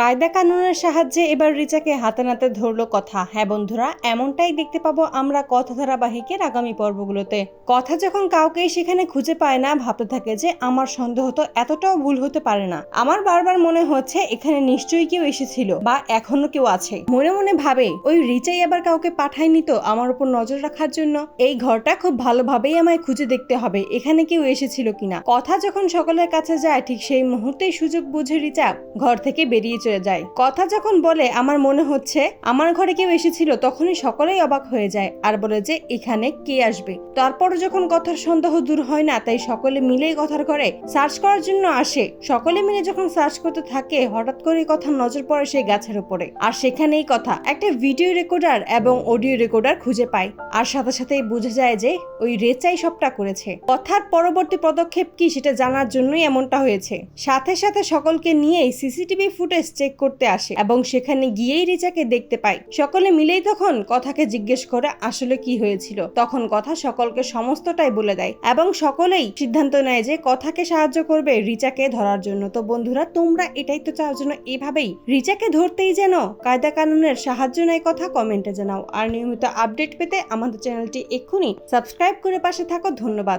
কায়দা কানুনের সাহায্যে এবার রিচাকে হাতে নাতে ধরলো কথা। হ্যাঁ বন্ধুরা, এমনটাই দেখতে পাবো আমরা কথা ধারাবাহিকের আগামী পর্বগুলোতে। কথা যখন কাউকেই সেখানে খুঁজে পায় না, ভাবতে থাকে যে আমার সন্দেহ তো এতটাও ভুল হতে পারে না। আমার বারবার মনে হচ্ছে এখানে নিশ্চয়ই কেউ এসেছিল বা এখনও কেউ আছে। মনে মনে ভাবে, ওই রিচাই আবার কাউকে পাঠায়নি তো আমার উপর নজর রাখার জন্য? এই ঘরটা খুব ভালোভাবেই আমায় খুঁজে দেখতে হবে, এখানে কেউ এসেছিল কিনা? কথা যখন সকলের কাছে যায়, ঠিক সেই মুহূর্তেই সুযোগ বুঝে রিচা ঘর থেকে বেরিয়ে চলে যায়। কথা যখন বলে, আমার মনে হচ্ছে আমার ঘরে কেউ এসেছিল, তখনই সকলেই অবাক হয়ে যায় আর বলে যে, এখানে কে আসবে? তারপরও যখন কথার সন্দেহ দূর হয় না, তাই সকলে মিলেই কথার ঘরে সার্চ করার জন্য আসে। সকলে মিলে যখন সার্চ করতে থাকে, হঠাৎ করে কথা নজর পড়ে সেই গাছের উপরে। আর সেখানেই কথা, একটা ভিডিও রেকর্ডার এবং অডিও রেকর্ডার খুঁজে পায়। আর সাথে সাথেই বুঝে যায় যে, ওই রেচাই সবটা করেছে। কথার পরবর্তী পদক্ষেপ কি, সেটা জানার জন্যই এমনটা হয়েছে। সাথে সাথে সকলকে নিয়েই সিসিটিভি ফুটেজ চেক করতে আসে এবং সেখানে গিয়েই রিচাকে দেখতে পায়। সকলে মিলেই তখন কথাকে জিজ্ঞেস করে আসলে কি হয়েছিল। তখন কথা সকলকে সমস্তটাই বলে দেয় এবং সকলেই সিদ্ধান্ত নেয় যে কথাকে সাহায্য করবে রিচাকে ধরার জন্য। তো বন্ধুরা, তোমরা এটাই তো চাও যেন এভাবেই রিচাকে ধরতেই যেন কায়দা কানুনের সাহায্য নেয় কথা কমেন্টে জানাও। আর নিয়মিত আপডেট পেতে আমাদের চ্যানেলটি এক্ষুনি সাবস্ক্রাইব করে পাশে থাকো। ধন্যবাদ।